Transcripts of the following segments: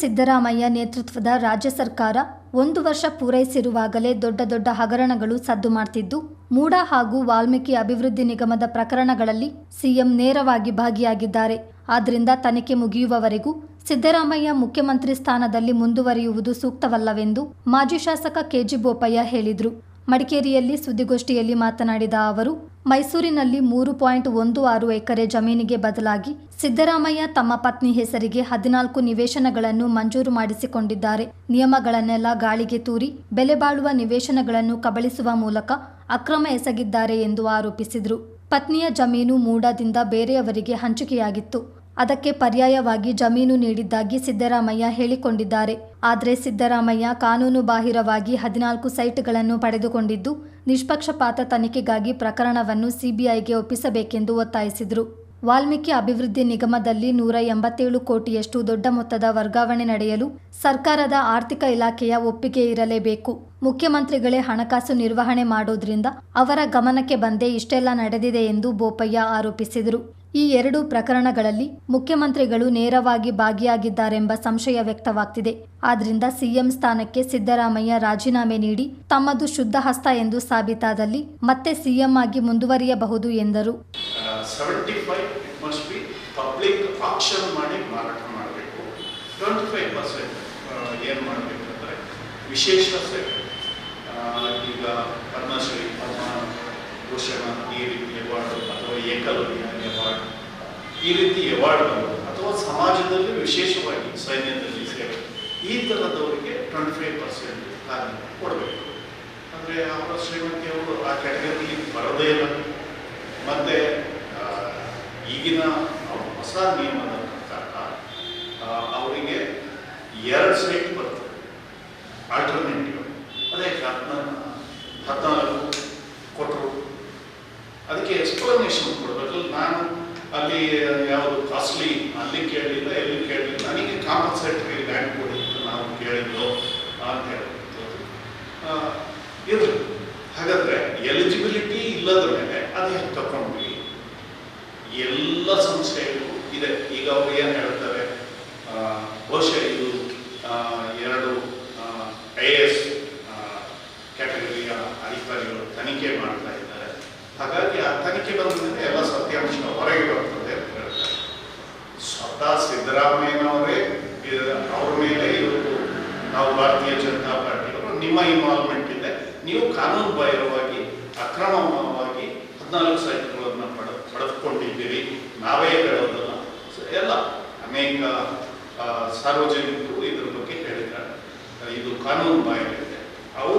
ಸಿದ್ದರಾಮಯ್ಯ ನೇತೃತ್ವದ ರಾಜ್ಯ ಸರ್ಕಾರ ಒಂದು ವರ್ಷ ಪೂರೈಸಿರುವಾಗಲೇ ದೊಡ್ಡ ದೊಡ್ಡ ಹಗರಣಗಳು ಸದ್ದು ಮಾಡ್ತಿದ್ದು, ಮೂಡ ಹಾಗೂ ವಾಲ್ಮೀಕಿ ಅಭಿವೃದ್ಧಿ ನಿಗಮದ ಪ್ರಕರಣಗಳಲ್ಲಿ ಸಿಎಂ ನೇರವಾಗಿ ಭಾಗಿಯಾಗಿದ್ದಾರೆ. ಆದ್ದರಿಂದ ತನಿಖೆ ಮುಗಿಯುವವರೆಗೂ ಸಿದ್ದರಾಮಯ್ಯ ಮುಖ್ಯಮಂತ್ರಿ ಸ್ಥಾನದಲ್ಲಿ ಮುಂದುವರಿಯುವುದು ಸೂಕ್ತವಲ್ಲವೆಂದು ಮಾಜಿ ಶಾಸಕ ಕೆಜಿ ಬೋಪಯ್ಯ ಹೇಳಿದರು. ಮಡಿಕೇರಿಯಲ್ಲಿ ಸುದ್ದಿಗೋಷ್ಠಿಯಲ್ಲಿ ಮಾತನಾಡಿದ ಅವರು ಮೈಸೂರಿನಲ್ಲಿ ಮೂರು ಪಾಯಿಂಟ್ ಒಂದು ಆರು ಎಕರೆ ಜಮೀನಿಗೆ ಬದಲಾಗಿ ಸಿದ್ದರಾಮಯ್ಯ ತಮ್ಮ ಪತ್ನಿ ಹೆಸರಿಗೆ ಹದಿನಾಲ್ಕು ನಿವೇಶನಗಳನ್ನು ಮಂಜೂರು ಮಾಡಿಸಿಕೊಂಡಿದ್ದಾರೆ. ನಿಯಮಗಳನ್ನೆಲ್ಲ ಗಾಳಿಗೆ ತೂರಿ ಬೆಲೆ ಬಾಳುವ ನಿವೇಶನಗಳನ್ನು ಕಬಳಿಸುವ ಮೂಲಕ ಅಕ್ರಮ ಎಸಗಿದ್ದಾರೆ ಎಂದು ಆರೋಪಿಸಿದರು. ಪತ್ನಿಯ ಜಮೀನು ಮೂಡದಿಂದ ಬೇರೆಯವರಿಗೆ ಹಂಚಿಕೆಯಾಗಿತ್ತು. ಅದಕ್ಕೆ ಪರ್ಯಾಯವಾಗಿ ಜಮೀನು ನೀಡಿದ್ದಾಗಿ ಸಿದ್ದರಾಮಯ್ಯ ಹೇಳಿಕೊಂಡಿದ್ದಾರೆ. ಆದರೆ ಸಿದ್ದರಾಮಯ್ಯ ಕಾನೂನು ಬಾಹಿರವಾಗಿ ಹದಿನಾಲ್ಕು ಸೈಟ್ಗಳನ್ನು ಪಡೆದುಕೊಂಡಿದ್ದು, ನಿಷ್ಪಕ್ಷಪಾತ ತನಿಖೆಗಾಗಿ ಪ್ರಕರಣವನ್ನು ಸಿಬಿಐಗೆ ಒಪ್ಪಿಸಬೇಕೆಂದು ಒತ್ತಾಯಿಸಿದರು. ವಾಲ್ಮೀಕಿ ಅಭಿವೃದ್ಧಿ ನಿಗಮದಲ್ಲಿ ನೂರ ಎಂಬತ್ತೇಳು ಕೋಟಿಯಷ್ಟು ದೊಡ್ಡ ಮೊತ್ತದ ವರ್ಗಾವಣೆ ನಡೆಯಲು ಸರ್ಕಾರದ ಆರ್ಥಿಕ ಇಲಾಖೆಯ ಒಪ್ಪಿಗೆ ಇರಲೇಬೇಕು. ಮುಖ್ಯಮಂತ್ರಿಗಳೇ ಹಣಕಾಸು ನಿರ್ವಹಣೆ ಮಾಡೋದ್ರಿಂದ ಅವರ ಗಮನಕ್ಕೆ ಬಂದೇ ಇಷ್ಟೆಲ್ಲ ನಡೆದಿದೆ ಎಂದು ಬೋಪಯ್ಯ ಆರೋಪಿಸಿದರು. ಈ ಎರಡು ಪ್ರಕರಣಗಳಲ್ಲಿ ಮುಖ್ಯಮಂತ್ರಿಗಳು ನೇರವಾಗಿ ಭಾಗಿಯಾಗಿದ್ದಾರೆಂಬ ಸಂಶಯ ವ್ಯಕ್ತವಾಗ್ತಿದೆ. ಆದ್ರಿಂದ ಸಿಎಂ ಸ್ಥಾನಕ್ಕೆ ಸಿದ್ದರಾಮಯ್ಯ ರಾಜೀನಾಮೆ ನೀಡಿ ತಮ್ಮದು ಶುದ್ಧ ಹಸ್ತ ಎಂದು ಸಾಬೀತಾದಲ್ಲಿ ಮತ್ತೆ ಸಿಎಂ ಆಗಿ ಮುಂದುವರಿಯಬಹುದು ಎಂದರು. ಮಾಡಬೇಕಂದ್ರೆ ವಿಶೇಷ ಈಗ ಪದ್ಮಶ್ರೀ ಪದ್ಮ ಭೂಷಣ ಈ ರೀತಿ ಅವಾರ್ಡ್ ಅಥವಾ ಏಕಲವ್ಯ ಅವಾರ್ಡ್ ಈ ರೀತಿ ಅವಾರ್ಡ್ಗಳು ಅಥವಾ ಸಮಾಜದಲ್ಲಿ ವಿಶೇಷವಾಗಿ ಸೈನ್ಯದಲ್ಲಿ ಸೇವೆ ಈ ಥರದವರಿಗೆ ಟ್ವೆಂಟಿ ಫೈವ್ ಪರ್ಸೆಂಟ್ ಕೊಡಬೇಕು. ಅಂದರೆ ಅವರ ಶ್ರೀಮಂತಿಯವರು ಆ ಕ್ಯಾಟಗರಿಲಿ ಬರೋದೇ ಇಲ್ಲ. ಮತ್ತು ಈಗಿನ ಹೊಸ ನಿಯಮದ ಪ್ರಕಾರ ಅವರಿಗೆ ಎರಡು ಸೈಟ್ ಬರ್ತದೆ ಆಲ್ಟರ್ನೇಟಿವ್ ಅದೇ ಹದಿನ ಹದಿನಾಲ್ಕು ಕೊಟ್ಟರು ಅದಕ್ಕೆ ಎಕ್ಸ್ಪ್ಲನೇಷನ್ ಕೊಡಬೇಕು ನಾನು ಅಲ್ಲಿ ಯಾವುದು ಕಾಸ್ಟ್ಲಿ ಅಲ್ಲಿ ಕೇಳಲಿಲ್ಲ ಎಲ್ಲಿ ಕೇಳಲಿಲ್ಲ ನನಗೆ ಕಾಂಪನ್ಸೇಟರಿ ಲ್ಯಾಂಡ್ ಕೊಡಿ ಅಂತ ನಾವು ಕೇಳಿದ್ದು ಅಂತ ಹೇಳಿದ್ದು ಇರಲಿ ಹಾಗಾದ್ರೆ ಎಲಿಜಿಬಿಲಿಟಿ ಇಲ್ಲದ ಮೇಲೆ ಅದು ಹೆಂಗೆ ತಗೊಂಡ್ವಿ ಎಲ್ಲ ಸಂಸ್ಥೆಗಳು ಇದೆ. ಈಗ ಅವ್ರು ಏನು ಹೇಳ್ತಾರೆ? ಬಹುಶಃ ಇದು ಎರಡು ಐ ಎ ಎಸ್ ಕ್ಯಾಟಗರಿಯ ಅಧಿಕಾರಿಗಳು ತನಿಖೆ ಮಾಡ್ತಾ ಇದ್ದಾರೆ. ಹಾಗಾಗಿ ಆ ತನಿಖೆ ಬಂದ ಮೇಲೆ ಎಲ್ಲ ಸತ್ಯಾಂಶ ಹೊರಗೆ ಬರ್ತದೆ. ಸ್ವತಃ ಸಿದ್ದರಾಮಯ್ಯನವರೇ ಅವ್ರ ಮೇಲೆ ಇವತ್ತು ನಾವು ಭಾರತೀಯ ಜನತಾ ಪಾರ್ಟಿಯವರು, ನಿಮ್ಮ ಇನ್ವಾಲ್ವ್ಮೆಂಟ್ ಇದೆ. ನೀವು ಕಾನೂನು ಬಾಹಿರವಾಗಿ ಅಕ್ರಮವಾಗಿ ಹದಿನಾಲ್ಕು ಸೈಟ್ಗಳನ್ನು ಪಡ ಪಡೆದುಕೊಂಡಿದ್ದೀರಿ. ನಾವೇ ಹೇಳೋದಲ್ಲ. ಎಲ್ಲ ಅನೇಕ ಸಾರ್ವಜನಿಕರು ಇದ್ರ ಬಗ್ಗೆ ಹೇಳಿದ್ದಾರೆ. ಇದು ಕಾನೂನು ಬಾಹಿರ ಇದೆ ಅವರು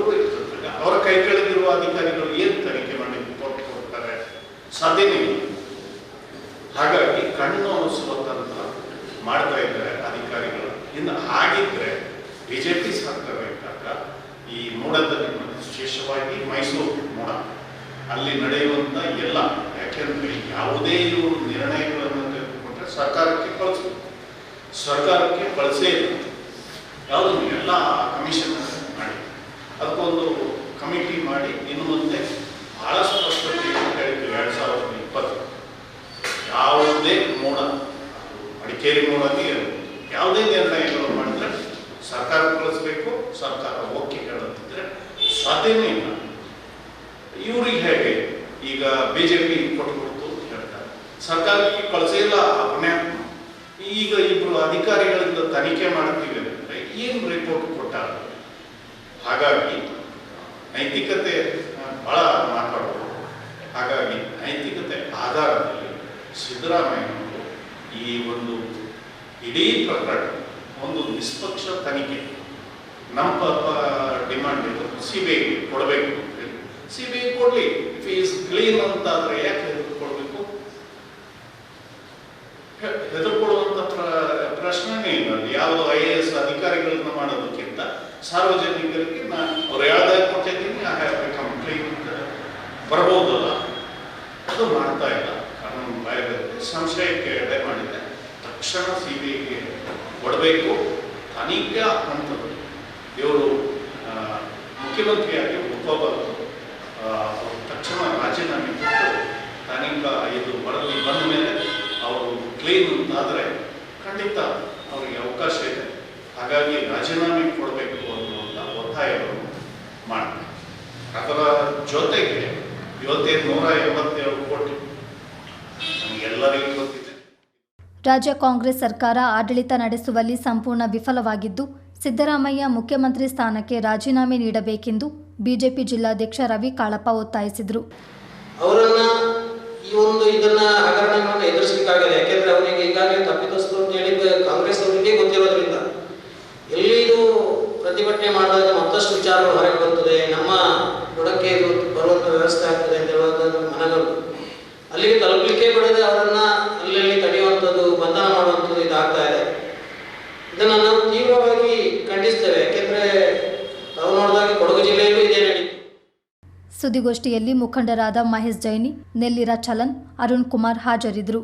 ಅವರ ಕೈ ಕೆಳಗಿರುವ ಅಧಿಕಾರಿಗಳು ಏನು ತನಿಖೆ ಮಾಡಿ ಕೊಟ್ಟು ಕೊಡ್ತಾರೆ? ಸಾಧ್ಯನೇ ಇಲ್ಲ. ಹಾಗಾಗಿ ಕಣ್ಣು ಅನಿಸುವಂತ ಮಾಡ್ತಾ ಇದ್ದಾರೆ ಅಧಿಕಾರಿಗಳು. ಇನ್ನು ಹಾಗಿದ್ರೆ ಬಿಜೆಪಿ ಸರ್ಕಾರ ಇದ್ದಾಗ ಈ ಮೂಡದಲ್ಲಿ ವಿಶೇಷವಾಗಿ ಮೈಸೂರು ಮೋಡ, ಅಲ್ಲಿ ನಡೆಯುವಂತ ಎಲ್ಲ ಯಾಕೆಂದ್ರೆ ಯಾವುದೇ ಇವರು ನಿರ್ಣಯಗಳನ್ನು ತೆಗೆದುಕೊಂಡ್ರೆ ಸರ್ಕಾರಕ್ಕೆ ಕಳಿಸಬೇಕು. ಸರ್ಕಾರಕ್ಕೆ ಬಳಸೇ ಇಲ್ಲ. ಯಾವುದು ಎಲ್ಲ ಕಮಿಷನ್ ಮಾಡಿ, ಅದಕ್ಕೊಂದು ಕಮಿಟಿ ಮಾಡಿ ಇನ್ನು ಮುಂದೆ ಬಹಳ ಸ್ಪಷ್ಟತೆ ಎರಡು ಸಾವಿರದ ಇಪ್ಪತ್ತು. ಯಾವುದೇ ಮೂಡ ಮಡಿಕೇರಿ ಮೂಲಕ ಯಾವುದೇ ನಿರ್ಣಯಗಳು ಮಾಡಿದ್ರೆ ಸರ್ಕಾರ ಕಳಿಸ್ಬೇಕು, ಸರ್ಕಾರ ಓಕೆ ಹೇಳುತ್ತಿದ್ರೆ ಸಾಧ್ಯನೇ ಇಲ್ಲ. ಇವ್ರಿಗೆ ಹೇಗೆ? ಈಗ ಬಿಜೆಪಿ ಕೊಟ್ಬಿಡ್ತು ಅಂತ ಹೇಳ್ತಾರೆ. ಸರ್ಕಾರಕ್ಕೆ ಇಲ್ಲ ಅಪನೇ ಈಗ ಇಬ್ಬರು ಅಧಿಕಾರಿಗಳಿಂದ ತನಿಖೆ ಮಾಡ್ತೀವಿ ಅಂದ್ರೆ ಏನು ರಿಪೋರ್ಟ್ ಕೊಟ್ಟಾರ? ಹಾಗಾಗಿ ನೈತಿಕತೆ ಬಹಳ ಮಾತಾಡೋದು ಹಾಗಾಗಿ ನೈತಿಕತೆ ಆಧಾರದಲ್ಲಿ ಸಿದ್ದರಾಮಯ್ಯನವರು ಈ ಒಂದು ಇಡೀ ಪ್ರಕರಣ ಒಂದು ನಿಷ್ಪಕ್ಷ ತನಿಖೆ. ನಮ್ಮ ಡಿಮಾಂಡ್ ಇದು. ಸಿ ಬಿ ಐ ಕೊಡಬೇಕು ಸಿಬಿಐ ಕೊಡಲಿ. ಇಫ್ ಈಸ್ ಕ್ಲೀನ್ ಆದರೆ ಯಾಕೆ ಹೆದರ್ಕೊಳ್ಬೇಕು ಹೆದರ್ಕೊಳ್ಳುವಂಥ ಪ್ರಶ್ನೆನೇ ಇಲ್ಲ. ಯಾವ ಐ ಎ ಎಸ್ ಅಧಿಕಾರಿಗಳನ್ನ ಮಾಡೋದಕ್ಕಿಂತ ಸಾರ್ವಜನಿಕರಿಗೆ ನಾನು ಅವ್ರು ಹೇಳ್ದಾಗ ಕೊಟ್ಟಿದ್ದೀನಿ ಐ ಹ್ಯಾವ್ ಬಿಕಮ್ ಕ್ಲೀನ್ ಅಂತ ಬರ್ಬೋದಲ್ಲ. ಅದು ಮಾಡ್ತಾ ಇಲ್ಲ. ಕಾನೂನು ಬರುತ್ತೆ ಸಂಶಯಕ್ಕೆ ಎಡೆ ಮಾಡಿದೆ ತಕ್ಷಣ ಸಿ ಬಿ ಐಗೆ ಕೊಡಬೇಕು. ತನಿಖೆ ಹಂತದಲ್ಲಿ ಇವರು ಮುಖ್ಯಮಂತ್ರಿಯಾಗಿ ಒಪ್ಪಬಾರದು ತಕ್ಷಣ ರಾಜೀನಾಮೆ ಕೊಟ್ಟು ತನಿಖಾ ಇದು ವರದಿ ಬಂದ ಮೇಲೆ ಅವರು ಕ್ಲೀನ್ ಅಂತಾದರೆ ಖಂಡಿತ ಅವರಿಗೆ ಅವಕಾಶ ಇದೆ. ಹಾಗಾಗಿ ರಾಜೀನಾಮೆ ಕೊಡಬೇಕು ಅನ್ನುವಂಥ ಒತ್ತಾಯವನ್ನು ಮಾಡ್ತಾರೆ. ಅದರ ಜೊತೆಗೆ, ಇವತ್ತೇ ನೂರ ಎಂಬತ್ತೇಳು ಕೋಟಿ ನಮಗೆಲ್ಲರಿಗೂ ಗೊತ್ತಿದೆ. ರಾಜ್ಯ ಕಾಂಗ್ರೆಸ್ ಸರ್ಕಾರ ಆಡಳಿತ ನಡೆಸುವಲ್ಲಿ ಸಂಪೂರ್ಣ ವಿಫಲವಾಗಿದ್ದು ಸಿದ್ದರಾಮಯ್ಯ ಮುಖ್ಯಮಂತ್ರಿ ಸ್ಥಾನಕ್ಕೆ ರಾಜೀನಾಮೆ ನೀಡಬೇಕೆಂದು ಬಿಜೆಪಿ ಜಿಲ್ಲಾಧ್ಯಕ್ಷ ರವಿ ಕಾಳಪ್ಪ ಒತ್ತಾಯಿಸಿದರು. ಅವರನ್ನ ಈ ಒಂದು ಇದನ್ನ ಹಗರಣಗಳನ್ನು ಎದುರಿಸಲಿಕ್ಕಾಗಲ್ಲ. ಯಾಕೆಂದ್ರೆ ಅವರಿಗೆ ಈಗಾಗಲೇ ತಪ್ಪಿತಸ್ಥರು ಅಂತ ಹೇಳಿ ಕಾಂಗ್ರೆಸ್ ಅವರಿಗೆ ಗೊತ್ತಿರೋದ್ರಿಂದ. ಎಲ್ಲಿ ಇದು ಪ್ರತಿಭಟನೆ ಮಾಡಿದಾಗ ಮತ್ತಷ್ಟು ವಿಚಾರಗಳು ಹೊರಗೆ ಬರ್ತದೆ. ನಮ್ಮ ಬುಡಕ್ಕೆ ಇದು ಬರುವಂತ ವ್ಯವಸ್ಥೆ ಆಗ್ತದೆ ಅಂತ ಹೇಳುವಂತ ಮನಗಳು ಅಲ್ಲಿಗೆ ತಲುಪಲಿಕ್ಕೆ ಬಿಡದೆ ಅವರನ್ನ ಅಲ್ಲಲ್ಲಿ ತಡೆಯುವಂಥದ್ದು, ಬಂಧನ ಮಾಡುವಂಥದ್ದು ಇದಾಗ್ತಾ ಇದೆ. ಇದನ್ನು ನಾವು ತೀವ್ರವಾಗಿ ಖಂಡಿಸ್ತೇವೆ. ಯಾಕೆಂದ್ರೆ ತಾವು ನೋಡಿದಾಗ ಕೊಡಗು ಜಿಲ್ಲೆಯಲ್ಲೂ ಇದೆ ನಡೀತು ಸುದ್ದಿಗೋಷ್ಠಿಯಲ್ಲಿ ಮುಖಂಡರಾದ ಮಹೇಶ್ ಜೈನಿ, ನೆಲ್ಲಿರ ಚಲನ್, ಅರುಣ್ ಕುಮಾರ್ ಹಾಜರಿದ್ದರು.